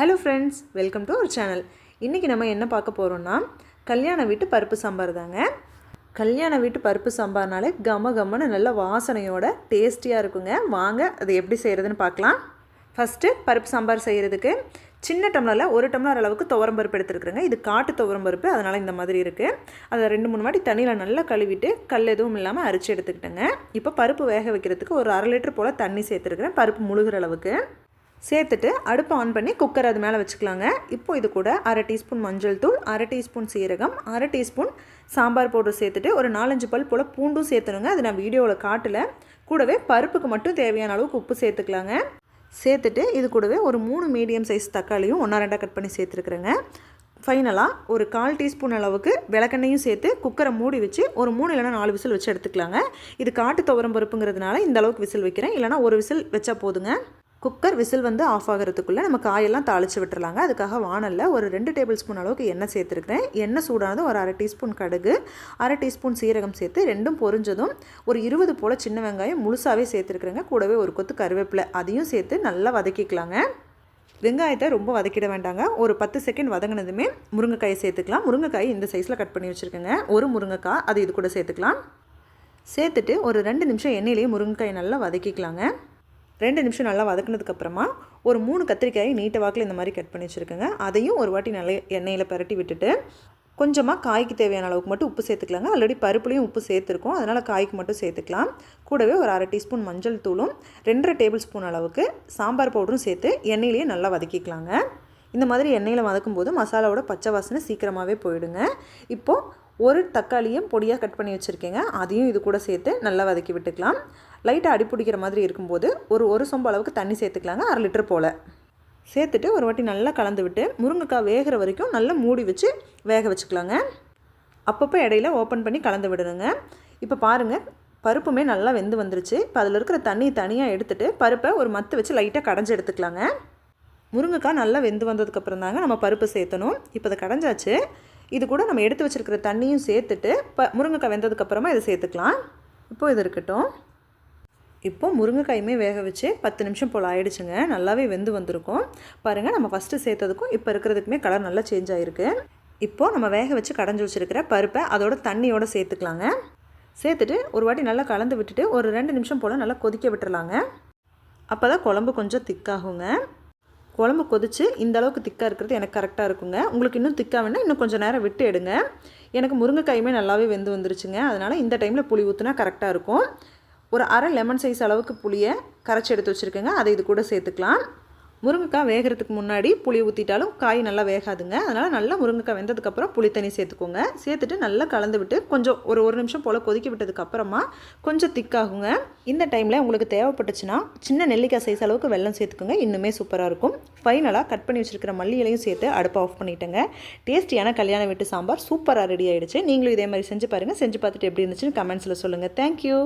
Hello friends welcome to our channel இன்றைக்கி நம்ம என்ன பார்க்க போகிறோம்னா கல்யாண வீட்டு பருப்பு சாம்பார் தாங்க. கல்யாண வீட்டு பருப்பு சாம்பார்னாலே கம கம்மனு நல்ல வாசனையோட டேஸ்டியாக இருக்குங்க. வாங்க அது எப்படி செய்கிறதுன்னு பார்க்கலாம். ஃபஸ்ட்டு பருப்பு சாம்பார் செய்கிறதுக்கு சின்ன டம்ளரில் ஒரு டம்ளர் அளவுக்கு துவரம் பருப்பு எடுத்துருக்குறேங்க. இது காட்டு துவரம் பருப்பு அதனால் இந்த மாதிரி இருக்குது அதை ரெண்டு மூணு வாட்டி தண்ணியில் நல்லா கழுவிட்டு கல் எதுவும் இல்லாமல் அரிச்சு எடுத்துக்கிட்டேங்க. இப்போ பருப்பு வேக வைக்கிறதுக்கு ஒரு அரை லிட்டர் போல் தண்ணி சேர்த்துருக்குறேன். பருப்பு முழுகிற அளவுக்கு. சேர்த்துட்டு அடுப்பை ஆன் பண்ணி குக்கர் அது மேலே வச்சுக்கலாங்க. இப்போ இது கூட அரை டீஸ்பூன் மஞ்சள் தூள் அரை டீஸ்பூன் சீரகம் அரை டீஸ்பூன் சாம்பார் பவுடர் சேர்த்துட்டு ஒரு நாலஞ்சு பல் போல் பூண்டும் சேர்த்துணுங்க அது நான் வீடியோவில் காட்டல. கூடவே பருப்புக்கு மட்டும் தேவையான அளவுக்கு உப்பு சேர்த்துக்கலாங்க. சேர்த்துட்டு இது கூடவே ஒரு மூணு மீடியம் சைஸ் தக்காளியும் ஒன்றா ரெண்டாக கட் பண்ணி சேர்த்துருக்குறேங்க. ஃபைனலாக ஒரு கால் டீஸ்பூன் அளவுக்கு விளக்கெண்ணையும் சேர்த்து குக்கரை மூடி வச்சு ஒரு மூணு இல்லைனா நாலு விசில் வச்சு எடுத்துக்கலாங்க. இது காட்டு துவரம் பருப்புங்கிறதுனால இந்த அளவுக்கு விசில் வைக்கிறேன். இல்லைனா ஒரு விசில் வச்சா போதுங்க. குக்கர் விசில் வந்து ஆஃப் ஆகிறதுக்குள்ளே நம்ம காயெல்லாம் தாளித்து விட்டுறலாங்க. அதுக்காக வானலில் ஒரு ரெண்டு டேபிள் ஸ்பூன் அளவுக்கு எண்ணெய் சேர்த்துருக்கிறேன். எண்ணெய் சூடானதும் ஒரு அரை டீஸ்பூன் கடுகு அரை டீஸ்பூன் சீரகம் சேர்த்து ரெண்டும் பொரிஞ்சதும் ஒரு இருபது போல் சின்ன வெங்காயம் முழுசாகவே சேர்த்துருக்குறேங்க. கூடவே ஒரு கொத்து கருவேப்பிலை அதையும் சேர்த்து நல்லா வதக்கிக்கலாங்க. வெங்காயத்தை ரொம்ப வதக்கிட வேண்டாங்க. ஒரு பத்து செகண்ட் வதங்கினதுமே முருங்கைக்காயை சேர்த்துக்கலாம். முருங்கைக்காய் இந்த சைஸில் கட் பண்ணி வச்சுருக்கேங்க. ஒரு முருங்கைக்காய் அது இது கூட சேர்த்துக்கலாம். சேர்த்துட்டு ஒரு ரெண்டு நிமிஷம் எண்ணெயிலேயே முருங்கைக்காயை நல்லா வதக்கிக்கலாங்க. ரெண்டு நிமிஷம் நல்லா வதக்குனதுக்கப்புறமா ஒரு மூணு கத்திரிக்காயை நீட்ட வாக்கில் இந்த மாதிரி கட் பண்ணி வச்சுருக்கேங்க. அதையும் ஒரு வாட்டி நல்லா எண்ணெயில் பரட்டி விட்டுட்டு கொஞ்சமாக காய்க்கு தேவையான அளவுக்கு மட்டும் உப்பு சேர்த்துக்கலாங்க. ஆல்ரெடி பருப்புலேயும் உப்பு சேர்த்துருக்கோம். அதனால் காய்க்கு மட்டும் சேர்த்துக்கலாம். கூடவே ஒரு அரை டீஸ்பூன் மஞ்சள் தூளும் ரெண்டரை டேபிள் ஸ்பூன் அளவுக்கு சாம்பார் பவுடரும் சேர்த்து எண்ணெயிலேயே நல்லா வதக்கிக்கலாங்க. இந்த மாதிரி எண்ணெயில் வதக்கும் போது மசாலாவோட பச்சை வாசனை சீக்கிரமாகவே போயிடுங்க. இப்போது ஒரு தக்காளியும் பொடியாக கட் பண்ணி வச்சுருக்கேங்க. அதையும் இது கூட சேர்த்து நல்லா வதக்கி விட்டுக்கலாம். லைட்டாக அடி பிடிக்கிற மாதிரி இருக்கும்போது ஒரு ஒரு சொம்பு அளவுக்கு தண்ணி சேர்த்துக்கலாங்க அரை லிட்டர் போல். சேர்த்துட்டு ஒரு வாட்டி நல்லா கலந்து விட்டு முருங்கைக்காய் வேகிற வரைக்கும் நல்லா மூடி வச்சு வேக வச்சுக்கலாங்க. அப்பப்போ இடையில ஓப்பன் பண்ணி கலந்து விடணுங்க. இப்போ பாருங்கள் பருப்புமே நல்லா வெந்து வந்துருச்சு. இப்போ அதில் இருக்கிற தண்ணியை தனியாக எடுத்துகிட்டு பருப்பை ஒரு மத்து வச்சு லைட்டாக கடைஞ்சி எடுத்துக்கலாங்க. முருங்கைக்காய் நல்லா வெந்து வந்ததுக்கப்புறம் தாங்க நம்ம பருப்பு சேர்த்தணும். இப்போ அதை கடைஞ்சாச்சு. இது கூட நம்ம எடுத்து வச்சுருக்கிற தண்ணியும் சேர்த்துட்டு ப முருங்கைக்காய் வெந்ததுக்கப்புறமா இதை சேர்த்துக்கலாம். இப்போது இது இருக்கட்டும். இப்போது முருங்கைக்காயுமே வேக வச்சு பத்து நிமிஷம் போல் ஆயிடுச்சுங்க. நல்லாவே வெந்து வந்திருக்கும். பாருங்கள் நம்ம ஃபஸ்ட்டு சேர்த்ததுக்கும் இப்போ இருக்கிறதுக்குமே கலர் நல்லா சேஞ்ச் ஆகிருக்கு இப்போது நம்ம வேக வச்சு கடைஞ்சி வச்சுருக்கிற பருப்பை அதோட தண்ணியோடு சேர்த்துக்கலாங்க. சேர்த்துட்டு ஒரு வாட்டி நல்லா கலந்து விட்டுட்டு ஒரு ரெண்டு நிமிஷம் போல் நல்லா கொதிக்க விட்டுறலாங்க. அப்போ தான் குழம்பு கொஞ்சம் திக்காகுங்க குழம்பு கொதித்து இந்த அளவுக்கு திக்காக இருக்கிறது எனக்கு கரெக்டாக இருக்குங்க. உங்களுக்கு இன்னும் திக்காக வேணால் இன்னும் கொஞ்சம் நேரம் விட்டு எடுங்க. எனக்கு முருங்கைக்காயுமே நல்லாவே வெந்து வந்துருச்சுங்க. அதனால் இந்த டைமில் புளி ஊற்றுனா கரெக்டாக இருக்கும். ஒரு அரை லெமன் சைஸ் அளவுக்கு புளியை கரைச்சி எடுத்து வச்சுருக்கேங்க. அதை இது கூட சேர்த்துக்கலாம். முருங்கைக்காய் வேகிறதுக்கு முன்னாடி புளி ஊற்றிட்டாலும் காய் நல்லா வேகாதுங்க. அதனால் நல்லா முருங்கைக்காய் வெந்ததுக்கப்புறம் புளி தண்ணி சேர்த்துக்கோங்க. சேர்த்துட்டு நல்லா கலந்து விட்டு கொஞ்சம் ஒரு ஒரு நிமிஷம் போல் கொதிக்க விட்டதுக்கப்புறமா கொஞ்சம் திக்காகுங்க இந்த டைமில் உங்களுக்கு தேவைப்பட்டுச்சுன்னா சின்ன நெல்லிக்காய் சைஸ் அளவுக்கு வெள்ளம் சேர்த்துக்கோங்க. இன்னுமே சூப்பராக இருக்கும். ஃபைனலாக கட் பண்ணி வச்சுருக்கிற மல்லி இலையும் சேர்த்து அடுப்பை ஆஃப் பண்ணிட்டேங்க. டேஸ்டியான கல்யாண வீட்டு சாம்பார் சூப்பராக ரெடி ஆகிடுச்சு நீங்களும் இதே மாதிரி செஞ்சு பாருங்கள் செஞ்சு பார்த்துட்டு எப்படி இருந்துச்சுன்னு கமெண்ட்ஸில் சொல்லுங்கள் தேங்க்யூ